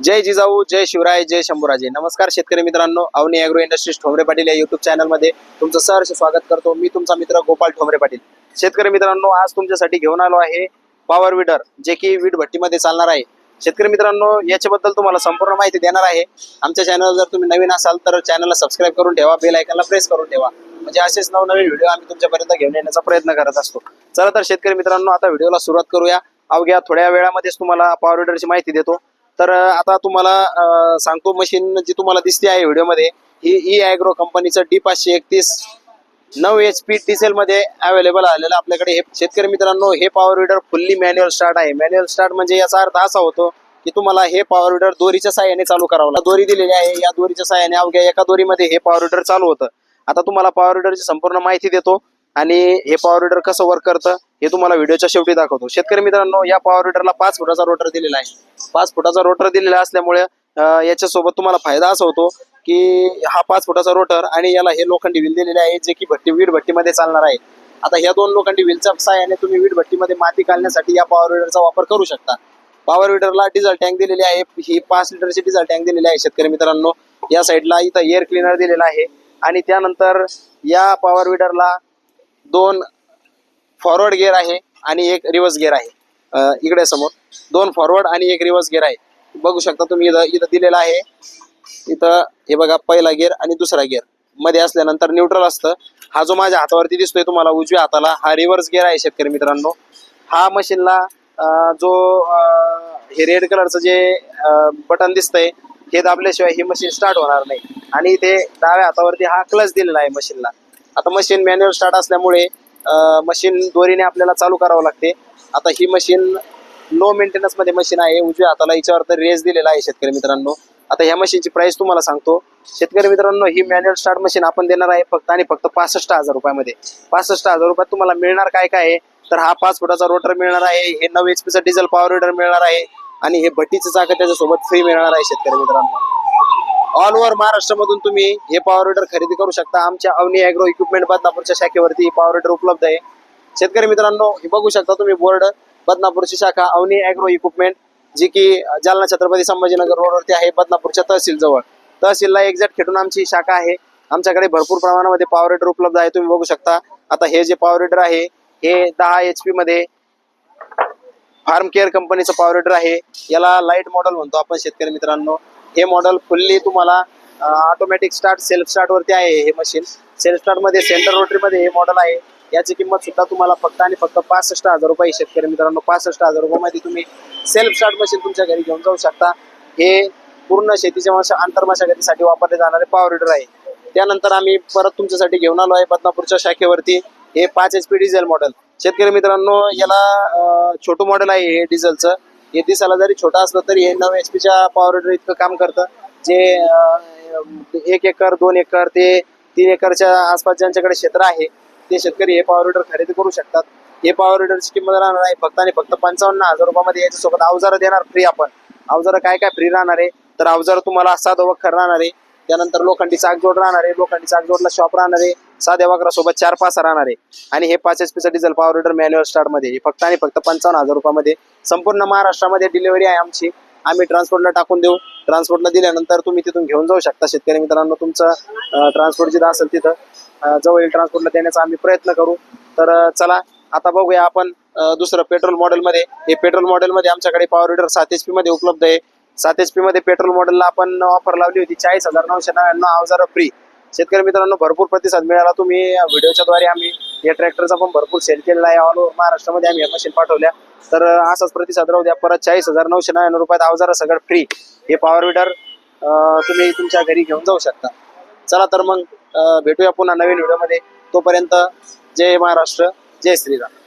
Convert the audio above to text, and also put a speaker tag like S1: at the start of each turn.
S1: जय जिजाऊ जय शिवराय जय शंभूराजे. नमस्कार शेतकरी मित्रांनो. अवनी अॅग्रो इंडस्ट्रीज ठोंबरे पाटील या युट्यूब चॅनलमध्ये तुमचं सहर्ष स्वागत करतो. मी तुमचा मित्र गोपाल ठोंबरे पाटील. शेतकरी मित्रांनो आज तुमच्यासाठी घेऊन आलो आहे पॉवर विडर जे की वीड भट्टीमध्ये चालणार आहे. शेतकरी मित्रांनो याच्याबद्दल तुम्हाला संपूर्ण माहिती देणार आहे. आमच्या चॅनल जर तुम्ही नवीन असाल तर चॅनलला सबस्क्राईब करून ठेवा बेल आयकनला प्रेस करून ठेवा. म्हणजे असेच नवनवीन व्हिडिओ आम्ही तुमच्यापर्यंत घेऊन येण्याचा प्रयत्न करत असतो. चला तर शेतकरी मित्रांनो आता व्हिडिओला सुरुवात करूया. अवघ्या थोड्या वेळामध्येच तुम्हाला पॉवर विडरची माहिती देतो. तर आता तुम्हाला सांगतो मशीन जी तुम्हाला दिसते आहे व्हिडिओमध्ये ही ई ॲग्रो कंपनीचं डी पाचशे एकतीस नऊ एच पी डिझेल मध्ये अवेलेबल आलेलं आपल्याकडे. हे शेतकरी मित्रांनो हे power weeder fully manual start आहे. मॅन्युअल स्टार्ट म्हणजे याचा अर्थ असा होतो की तुम्हाला हे पॉवर विडर दोरीच्या साह्याने चालू करावं लागतं. दोरी दिलेली आहे या दोरीच्या साह्याने अवघ्या एका दोरीमध्ये हे पॉवर विडर चालू होतं. आता तुम्हाला पॉवर विडरची संपूर्ण माहिती देतो. आणि हे पॉवर विडर कसं वर्क करतं हे तुम्हाला व्हिडिओच्या शेवटी दाखवतो. शेतकरी मित्रांनो या पॉवर विडरला पाच फुटाचा रोटर दिलेला आहे. पाच फुटाचा रोटर दिलेला असल्यामुळे याच्यासोबत तुम्हाला फायदा असा होतो की हा पाच फुटाचा रोटर आणि याला हे लोखंडी व्हील दिलेले आहे जे की भट्टी वीड भट्टीमध्ये चालणार आहे. आता ह्या दोन लोखंडी व्हीलच्या सहाय्याने तुम्ही वीड भट्टीमध्ये माती काढण्यासाठी या पॉवर विडरचा वापर करू शकता. पॉवर विडरला डिझेल टँक दिलेली आहे ही पाच लिटरची डिझेल टँक दिलेली आहे शेतकरी मित्रांनो. या साईडला इथं एअर क्लिनर दिलेला आहे. आणि त्यानंतर या पॉवर विडरला दोन फॉरवर्ड गिअर आहे आणि एक रिव्हर्स गिअर आहे. इकडे समोर. दोन फॉरवर्ड आणि एक रिव्हर्स गिअर आहे. बघू शकता तुम्ही इथं इथं दिलेला आहे. इथं हे बघा पहिला गिअर आणि दुसरा गिअरमध्ये असल्यानंतर न्यूट्रल असतं. हा जो माझ्या हातावरती दिसतोय तुम्हाला उजव्या हाताला हा रिव्हर्स गिअर आहे शेतकरी मित्रांनो. हा मशीनला जो हे रेड कलरचं जे बटन दिसतंय हे दाबल्याशिवाय ही मशीन स्टार्ट होणार नाही. आणि इथे डाव्या हातावरती हा क्लच दिलेला आहे मशीनला आता मशीन मॅन्युअल स्टार्ट असल्यामुळे मशीन दोरीने आपल्याला चालू करावं लागते. आता ही मशीन लो मेंटेनन्समध्ये मशीन आहे. उजव्या हाताला याच्यावर तर रेस दिलेला आहे शेतकरी मित्रांनो. आता ह्या मशीनची प्राइस तुम्हाला सांगतो. शेतकरी मित्रांनो ही मॅन्युअल स्टार्ट मशीन आपण देणार आहे फक्त आणि फक्त पासष्ट हजार रुपयामध्ये. पासष्ट हजार रुपयात तुम्हाला मिळणार काय काय आहे? तर हा पाच फुटाचा रोटर मिळणार आहे हे नऊ एच पीचा डिझेल पॉवर विडर मिळणार आहे आणि हे भट्टीचं चाकं त्याच्यासोबत फ्री मिळणार आहे शेतकरी मित्रांनो. ऑल ओव्हर महाराष्ट्रामधून तुम्ही हे पॉवर विडर खरेदी करू शकता. आमच्या अवनी अॅग्रो इक्विपमेंट बदनापूरच्या शाखेवरती ही पॉवर विडर उपलब्ध आहे. शेतकरी मित्रांनो हे बघू शकता तुम्ही बोर्ड बदनापूरची शाखा अवनी अॅग्रो इक्विपमेंट जी की जालना छत्रपती संभाजीनगर रोडवरती आहे बदनापूरच्या तहसील जवळ. तहसीलला एक्झॅक्ट खेटून आमची शाखा आहे. आमच्याकडे भरपूर प्रमाणामध्ये पॉवर रेडर उपलब्ध आहे तुम्ही बघू शकता. आता हे जे पॉवर रेडर आहे हे दहा एच पी मध्ये फार्म केअर कंपनीचं पॉवर रेडर आहे. याला लाइट मॉडेल म्हणतो आपण शेतकरी मित्रांनो. हे मॉडेल फुल्ली तुम्हाला ऑटोमॅटिक स्टार्ट सेल्फ स्टार्टवरती आहे हे मशीन सेल्फ स्टार्टमध्ये सेंटर रोटरीमध्ये हे मॉडेल आहे. याची किंमत सुद्धा तुम्हाला फक्त आणि फक्त पासष्ट हजार रुपये शेतकरी मित्रांनो. पासष्ट हजार रुपयामध्ये तुम्ही सेल्फ स्टार्ट मशीन तुमच्या घरी घेऊन जाऊ शकता. हे पूर्ण शेतीच्या माशा आंतरमशागतीसाठी वापरले जाणारे पॉवर रिडर आहे. त्यानंतर आम्ही परत तुमच्यासाठी घेऊन आलो आहे बदनापूरच्या शाखेवरती. हे पाच एच पी डिझेल मॉडेल शेतकरी मित्रांनो याला छोटं मॉडेल आहे हे डिझेलचं हे दिसायला जरी छोटं असलं तरी हे नऊ एच पीच्या पॉवर विडर इतकं काम करतं. जे एक एकर दोन एकर ते तीन एकरच्या आसपास ज्यांच्याकडे क्षेत्र आहे ते शेतकरी हे पॉवर विडर खरेदी करू शकतात. हे पॉवर विडरची किंमत राहणार आहे फक्त आणि फक्त पंचावन्न हजार रुपयामध्ये याच्यासोबत अवजारं देणार फ्री आपण. अवजारं काय काय फ्री राहणार आहे? तर अवजारं तुम्हाला साधं वखर राहणार आहे. त्यानंतर लोखंडी चाकजोड राहणार आहे. लोखंडी चाकजोडला शॉप राहणार आहे. साध्या वगरासोबत चार पाच राहणार. आहे आणि हे पाच एच पीचं डिझेल पॉवर रेडर मॅन्युअल स्टार्टमध्ये फक्त आणि फक्त पंचावन्न हजार रुपयामध्ये संपूर्ण महाराष्ट्रामध्ये डिलिव्हरी आहे आमची. आम्ही ट्रान्सपोर्टला टाकून देऊ. ट्रान्सपोर्टला दिल्यानंतर तुम्ही तिथून घेऊन जाऊ शकता शेतकरी मित्रांनो. तुमचं ट्रान्सपोर्ट जिथं असेल तिथं जवळील ट्रान्सपोर्टला देण्याचा आम्ही प्रयत्न करू. तर चला आता बघूया आपण दुसरं पेट्रोल मॉडेलमध्ये हे पेट्रोल मॉडेलमध्ये आमच्याकडे पॉवर विडर सात एच पी मध्ये उपलब्ध आहे. सात एच पी मध्ये पेट्रोल मॉडेलला आपण ऑफर लावली होती चाळीस हजार नऊशे नव्याण्णव हजार फ्री शेतकरी मित्रांनो भरपूर प्रतिसाद मिळाला. तुम्ही व्हिडिओच्या द्वारे आम्ही या ट्रॅक्टरचा पण भरपूर सेल केलेला आहे. ऑल ओव्हर महाराष्ट्रामध्ये आम्ही या मशीन पाठवल्या. तर असाच प्रतिसाद राहू द्या. परत चाळीस हजार नऊशे नव्याण्णव रुपयात अवजारा सगळं फ्री हे पॉवर विडर तुम्ही तुमच्या घरी घेऊन जाऊ शकता. चला तर मग भेटूया पुन्हा नवीन व्हिडिओमध्ये. तोपर्यंत जय महाराष्ट्र जय श्रीराम.